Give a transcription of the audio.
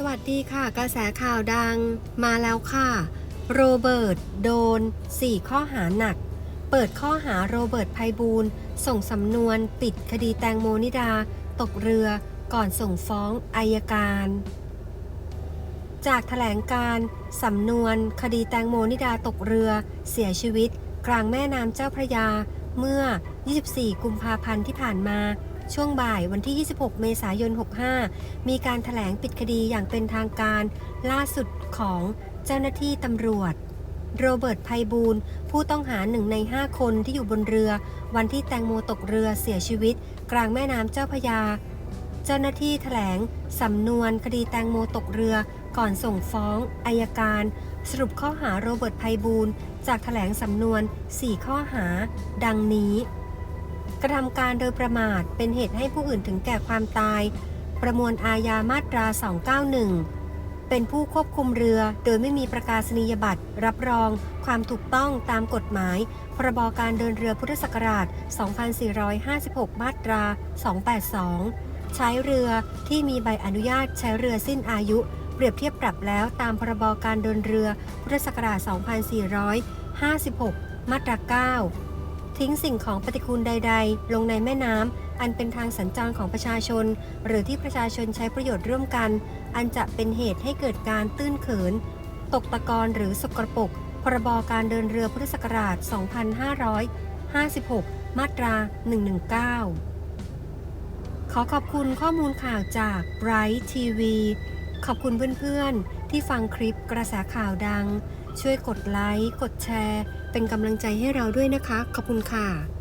สวัสดีค่ะ กระแสข่าวดังมาแล้วค่ะ โรเบิร์ตโดน 4 ข้อหาหนัก เปิดข้อหาโรเบิร์ตไพบูลส่งสำนวนปิดคดีแตงโมนิดา ตกเรือก่อนส่งฟ้องอายการ จากแถลงการสำนวนคดีแตงโมนิดาตกเรือ เสียชีวิต กลางแม่น้ำเจ้าพระยา เมื่อ 24 กุมภาพันธ์ที่ผ่านมา ช่วงบ่ายวันที่ 26 เมษายน 65 มีการถแถลงปิดคดีอย่างเป็นทางการ ล่าสุดของเจ้าหน้าที่ตำรวจ โรเบิร์ตไพบูลผู้ต้องหาหนึ่งใน 5 คนที่อยู่บนเรือ วันที่แตงโมตกเรือเสียชีวิต กลางแม่น้ำเจ้าพยา เจ้าหน้าที่แถลงสำนวนคดีแตงโมตกเรือ ก่อนส่งฟ้องอายการ สรุปข้อหาโรเบิร์ตไพบูลจากแถลงสำนวน 4 ข้อหา ดังนี้ ระทำการโดยประมาทเป็นเหตุให้ผู้อื่นถึงแก่ความตาย ประมวลอาญามาตรา 291 เป็นผู้ควบคุมเรือโดยไม่มีประกาศนียบัตร รับรอง ความถูกต้องตามกฎหมาย พรบการเดินเรือพุทธศักราช 2456 มาตรา 282 ใช้เรือที่มีใบอนุญาตใช้เรือสิ้นอายุ เปรียบเทียบปรับแล้วตามพรบการเดินเรือพุทธศักราช 2456 มาตรา 9 ทิ้งสิ่งของปฏิกูลใด ๆ ลงในแม่น้ำอันเป็นทางสัญจรของประชาชน หรือที่ประชาชนใช้ประโยชน์ร่วมกัน อันจะเป็นเหตุให้เกิดการตื้นเขิน ตกตะกอนหรือสกรปรกพรบการเดินเรือพุทธศักราช 2556 มาตรา 119 ขอขอบคุณข้อมูลข่าวจาก Bright TV ขอบคุณเพื่อนๆ ที่ฟังคลิปกระแสข่าวดัง ช่วยกดไลค์ กดแชร์ เป็นกำลังใจให้เราด้วยนะคะ ขอบคุณค่ะ